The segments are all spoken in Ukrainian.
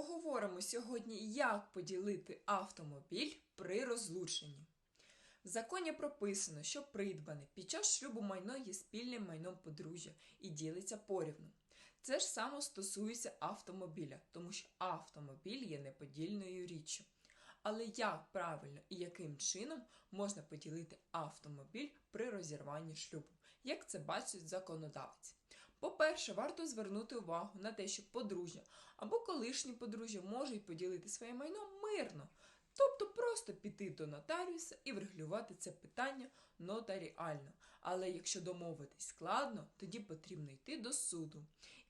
поговоримо сьогодні, як поділити автомобіль при розлученні. В законі прописано, що придбане під час шлюбу майно є спільним майном подружжя і ділиться порівну. Це ж само стосується автомобіля, тому що автомобіль є неподільною річчю. Але як правильно і яким чином можна поділити автомобіль при розірванні шлюбу, як це бачить законодавець? По-перше, варто звернути увагу на те, що подружжя або колишні подружжя можуть поділити своє майно мирно, тобто просто піти до нотаріуса і врегулювати це питання нотаріально. Але якщо домовитись складно, тоді потрібно йти до суду.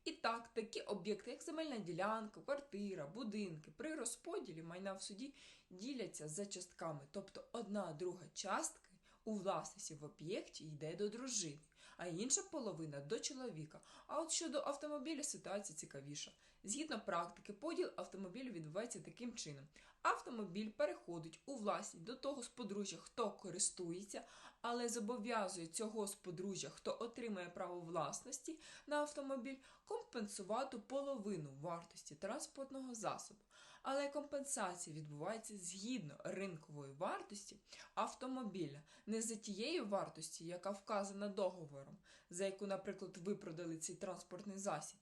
І так, такі об'єкти, як земельна ділянка, квартира, будинки, при розподілі майна в суді діляться за частками, тобто одна друга частки у власності в об'єкті йде до дружини, а інша половина до чоловіка. А от щодо автомобіля ситуація цікавіша. Згідно практики, поділ автомобілю відбувається таким чином: автомобіль переходить у власність до того з подружжя, хто користується, але зобов'язує цього з подружжя, хто отримає право власності на автомобіль, компенсувати половину вартості транспортного засобу. Але компенсація відбувається згідно ринкової вартості автомобіля, не за тією вартості, яка вказана договором, за яку, наприклад, ви продали цей транспортний засіб.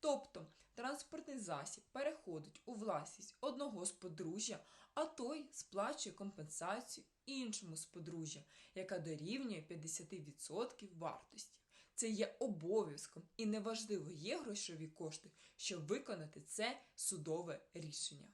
Тобто транспортний засіб переходить у власність одного з подружжя, а той сплачує компенсацію іншому з подружжя, яка дорівнює 50% вартості. Це є обов'язком і неважливо, є грошові кошти, щоб виконати це судове рішення.